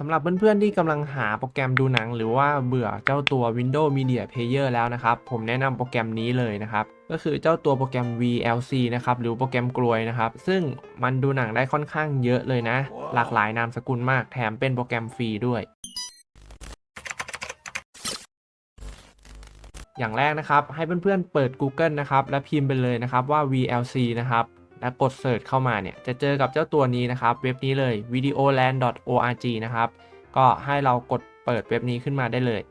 สำหรับเพื่อนๆที่กำลังหาโปรแกรมดูหนัง หรือว่าเบื่อเจ้าตัว Windows Media Player แล้วนะครับ ผมแนะนำโปรแกรมนี้เลยนะครับ ก็คือเจ้าตัวโปรแกรม VLC นะครับหรือโปรแกรมกลวยนะครับ ซึ่งมันดูหนังได้ค่อนข้างเยอะเลยนะ หลากหลายนามสกุลมากแถมเป็นโปรแกรมฟรีด้วยอย่างแรกนะครับให้เพื่อนๆเปิด Google นะครับและพิมพ์ไปเลยนะครับว่า VLC นะครับ แล้วกด Search เข้ามาเนี่ยจะเจอกับเจ้าตัวนี้นะครับ เว็บนี้เลย videoland.org นะครับก็ให้เรากดเปิดเว็บนี้ขึ้นมาได้เลย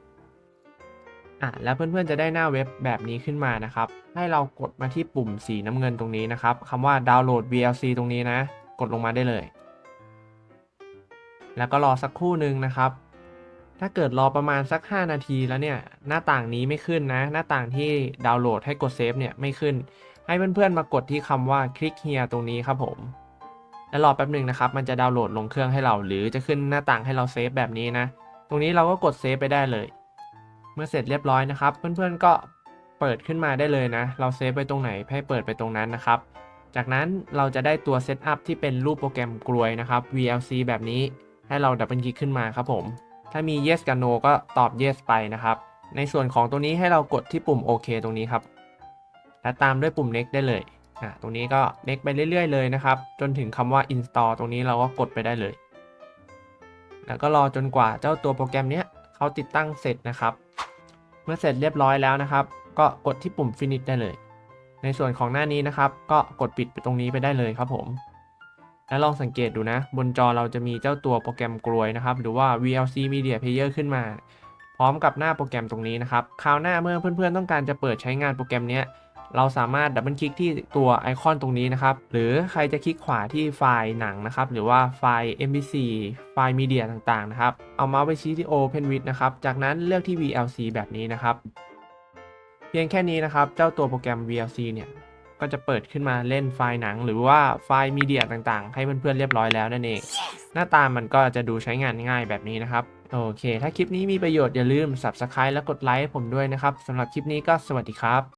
อะแล้วเพื่อนๆจะได้หน้าเว็บแบบนี้ขึ้นมานะครับ ให้เรากดมาที่ปุ่มสีน้ำเงินตรงนี้นะครับคำว่าดาวน์โหลด VLC ตรงนี้นะ กดลงมาได้เลย แล้วก็รอสักครู่หนึ่งนะครับ ถ้าเกิดรอประมาณสัก 5 นาทีแล้วเนี่ยหน้าต่างนี้ไม่ขึ้นนะ หน้าต่างที่ดาวน์โหลดให้กดเซฟเนี่ยไม่ขึ้น ให้เพื่อนๆมากดที่คำว่าคลิก here ตรงนี้ครับผม แล้วรอแป๊บหนึ่งนะครับ มันจะดาวน์โหลดลงเครื่องให้เรา หรือจะขึ้นหน้าต่างให้เราเซฟแบบนี้นะ ตรงนี้เราก็กดเซฟไปได้เลย เมื่อเสร็จเรียบร้อยนะครับ เพื่อนๆก็เปิดขึ้นมาได้เลยนะ เราเซฟไปตรงไหนให้เปิดไปตรงนั้นนะครับ จากนั้นเราจะได้ตัวเซตอัพที่เป็นรูปโปรแกรมกลวยนะครับ VLC แบบนี้ให้เราดับเบิลคลิกขึ้นมาครับผม ถ้ามี yes กับ no ก็ตอบ yes ไปนะครับ ในส่วนของตัวนี้ให้เรากดที่ปุ่มโอเคตรงนี้ครับ และตามด้วยปุ่ม next ได้เลยอะตรงนี้ก็ next ไปเรื่อยๆเลยนะครับ จนถึงคำว่า install ตรงนี้เราก็กดไปได้เลย แล้วก็รอจนกว่าเจ้าตัวโปรแกรมเนี้ยเขาติดตั้งเสร็จนะครับ เมื่อเสร็จเรียบร้อยแล้วนะครับ ก็กดที่ปุ่ม finish ได้เลย ในส่วนของหน้านี้นะครับ ก็กดปิดไปตรงนี้ไปได้เลยครับผมแล้วลองสังเกตดูนะ บนจอเราจะมีเจ้าตัวโปรแกรมกลวยนะครับ หรือว่า VLC Media Player ขึ้นมา พร้อมกับหน้าโปรแกรมตรงนี้นะครับ คราวหน้าเมื่อเพื่อนๆต้องการจะเปิดใช้งานโปรแกรมเนี้ย เราสามารถดับเบิลคลิกที่ตัวไอคอนตรงนี้นะครับ หรือใครจะคลิกขวาที่ไฟล์หนังนะครับ หรือว่าไฟล์ MP4 ไฟล์มีเดียต่างๆนะครับ เอาเมาส์ไปชี้ที่ Open with นะครับ จากนั้นเลือกที่ VLC แบบนี้นะครับ เพียงแค่นี้นะครับ เจ้าตัวโปรแกรม VLC เนี่ย ก็จะเปิดขึ้นมาเล่นไฟล์หนัง หรือว่าไฟล์มีเดียต่างๆ ให้เพื่อนๆเรียบร้อยแล้วนั่นเอง หน้าตามันก็จะดูใช้งานง่ายแบบนี้นะครับโอเค ถ้าคลิปนี้มีประโยชน์อย่าลืม Subscribe และกดไลค์ให้ผมด้วยนะครับสำหรับคลิปนี้ก็สวัสดีครับ